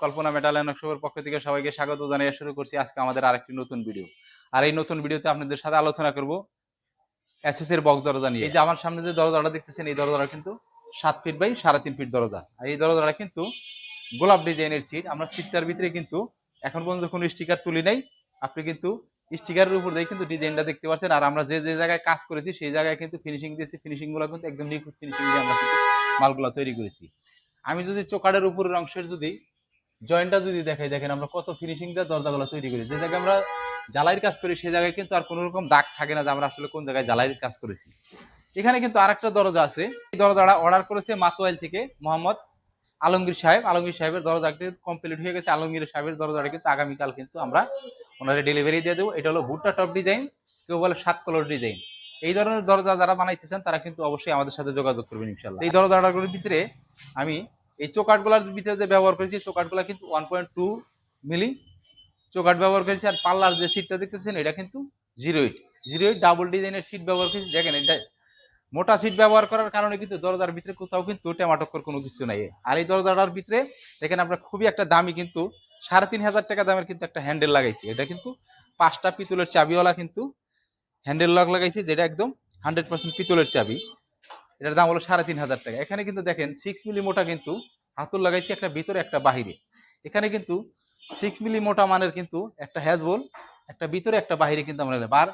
কল্পনা metal শোর পক্ষ থেকে সবাইকে স্বাগত জানিয়ে শুরু করছি আজকে আমাদের আরেকটি নতুন ভিডিও আর এই নতুন ভিডিওতে আপনাদের সাথে আলোচনা করব এসএস এর বক্স দরজা নিয়ে। এই যে আমার সামনে যে দরজাটা দেখতেছেন, এই দরজাটা কিন্তু সাত ফিট বাই সাড়ে তিন ফিট দরজা। আর এই দরজাটা কিন্তু গোলাপ ডিজাইনের সিট আমরা সিটটার ভিতরে কিন্তু এখন পর্যন্ত কোনো স্টিকার তুলি নাই। আপনি কিন্তু স্টিকারের উপর দিয়ে কিন্তু ডিজাইনটা দেখতে পাচ্ছেন আর আমরা যে যে জায়গায় কাজ করেছি, সেই জায়গায় কিন্তু ফিনিশিং দিয়েছি। ফিনিশিংগুলো কিন্তু একদম নিখুঁত ফিনিশিং দিয়ে আমরা কিন্তু মালগুলো তৈরি করেছি। আমি যদি চোকারের উপরের অংশের যদি জয়েন্টটা যদি দেখাই, দেখেন আমরা কত ফিনিশিং দিয়ে দরজাগুলো তৈরি করি যে জায়গায় আমরা জ্বালাইয়ের কাজ করি সেই জায়গায় কিন্তু আর কোনো রকম দাগ থাকে না যে আমরা আসলে কোন জায়গায় জ্বালাইয়ের কাজ করেছি। এখানে কিন্তু আরেকটা দরজা আছে। এই দরজাটা অর্ডার করেছে মাতোয়াইল থেকে মোহাম্মদ আলমগীর সাহেব। আলমগীর সাহেবের দরজাটি কমপ্লিট হয়ে গেছে। আলমগীর সাহেবের দরজাটা কিন্তু আগামীকাল কিন্তু আমরা ওনাদের ডেলিভারি দিয়ে দেবো। এটা হলো ভুট্টা টপ ডিজাইন কেউ বলে সাত কলর ডিজাইন এই ধরনের দরজা যারা বানাইতেছেন, তারা কিন্তু অবশ্যই আমাদের সাথে যোগাযোগ করবেন ইনশাল্লাহ এই দরজাটাগুলোর ভিতরে আমি এই চোকাটগুলোর ভিতরে যে ব্যবহার করেছি চোকাটগুলো কিন্তু ওয়ান পয়েন্ট টু মিলি চোকাট ব্যবহার করেছি আর পাল্লার যে সিটটা দেখতেছেন, এটা কিন্তু zero eight zero eight double ডিজাইনের সিট ব্যবহার করেছি। দেখেন, এটা মোটা সিট ব্যবহার করার কারণে কিন্তু দরজার ভিতরে কোথাও কিন্তু টেমাটক্কর কোনো কিছু নাই। আর এই দরজাটার ভিতরে দেখেন আমরা খুবই একটা দামি কিন্তু সাড়ে তিন হাজার টাকা দামের কিন্তু একটা হ্যান্ডেল লাগাইছি। এটা কিন্তু পাঁচটা পিতলের চাবিওয়ালা কিন্তু হ্যান্ডেল লক লাগাইছি, যেটা একদম হান্ড্রেড পার্সেন্ট পিতলের চাবি। এটার দাম হলো সাড়ে তিন হাজার টাকা। এখানে কিন্তু দেখেন সিক্স মিলি মোটা কিন্তু হাতুর লাগাইছি একটা ভিতরে, একটা বাহিরে। এখানে কিন্তু সিক্স মিলি মোটা মানের কিন্তু একটা হ্যাজবল একটা ভিতরে, একটা বাহিরে কিন্তু আমরা বার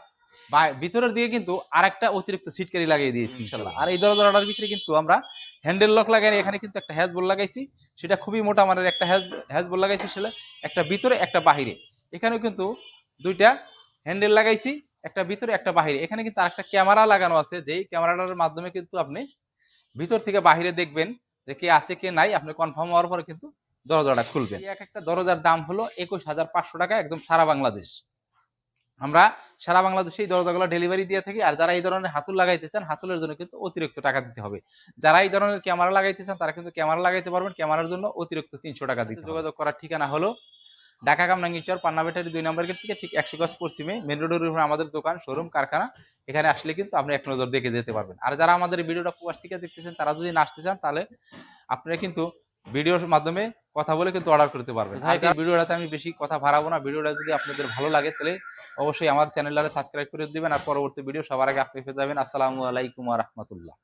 ভিতরের দিকে কিন্তু আর একটা অতিরিক্ত সিটকারি লাগিয়ে দিয়েছি ইনশাল্লাহ। আর এই দরজাটার ভিতরে কিন্তু আমরা হ্যান্ডেল লক লাগাই এখানে কিন্তু একটা হ্যাজবল লাগাইছি। সেটা খুবই মোটা মানের একটা হ্যাজ হ্যাজবল লাগাইছি সেটা, একটা ভিতরে, একটা বাহিরে। এখানেও কিন্তু দুইটা হ্যান্ডেল লাগাইছি। একটা ভিতরে, একটা বাহিরে। এখানে কিন্তু আরেকটা ক্যামেরা লাগানো আছে, যেই ক্যামেরাটার মাধ্যমে কিন্তু আপনি ভিতর থেকে বাহিরে দেখবেন যে কে আছে, কে নাই। আপনি কনফার্ম হওয়ার পরে কিন্তু দরজাটা খুলবেন। এক একটা দরজার দাম হলো একুশ হাজার পাঁচশো টাকা একদম সারা বাংলাদেশ। আমরা সারা বাংলাদেশে এই দরজাগুলো ডেলিভারি দিয়ে থাকি। আর যারা এই ধরনের হাতুল লাগাইতে চান, হাতুলের জন্য কিন্তু অতিরিক্ত টাকা দিতে হবে। যারা এই ধরনের ক্যামেরা লাগাইতে চান, তারা কিন্তু ক্যামেরা লাগাইতে পারবেন। ক্যামেরার জন্য অতিরিক্ত তিনশো টাকা দিতে যোগাযোগ করার ঠিকানা হলো ঢাকা কামরাঙ্গিচর পান্না ব্যাটারি দুই নম্বর গেট থেকে ঠিক একশো গজ পশ্চিমে মেন রোডের উপরে আমাদের দোকান শোরুম কারখানা। এখানে আসলে কিন্তু আপনি এক নজর দেখে যেতে পারবেন। আর যারা আমাদের ভিডিওটা প্রবাস থেকে দেখতেছেন তারা যদি না আসতে চান তাহলে আপনারা কিন্তু ভিডিওর মাধ্যমে কথা বলে কিন্তু অর্ডার করতে পারবেন। ভিডিওটাতে আমি বেশি কথা ভাড়াবো না। ভিডিওটা যদি আপনাদের ভালো লাগে তাহলে অবশ্যই আমার চ্যানেলটাকে সাবস্ক্রাইব করে দিবেন। আর পরবর্তী ভিডিও সবার আগে আপনি পেয়ে যাবেন। আসসালামু আলাইকুম রহমতুল্লাহ।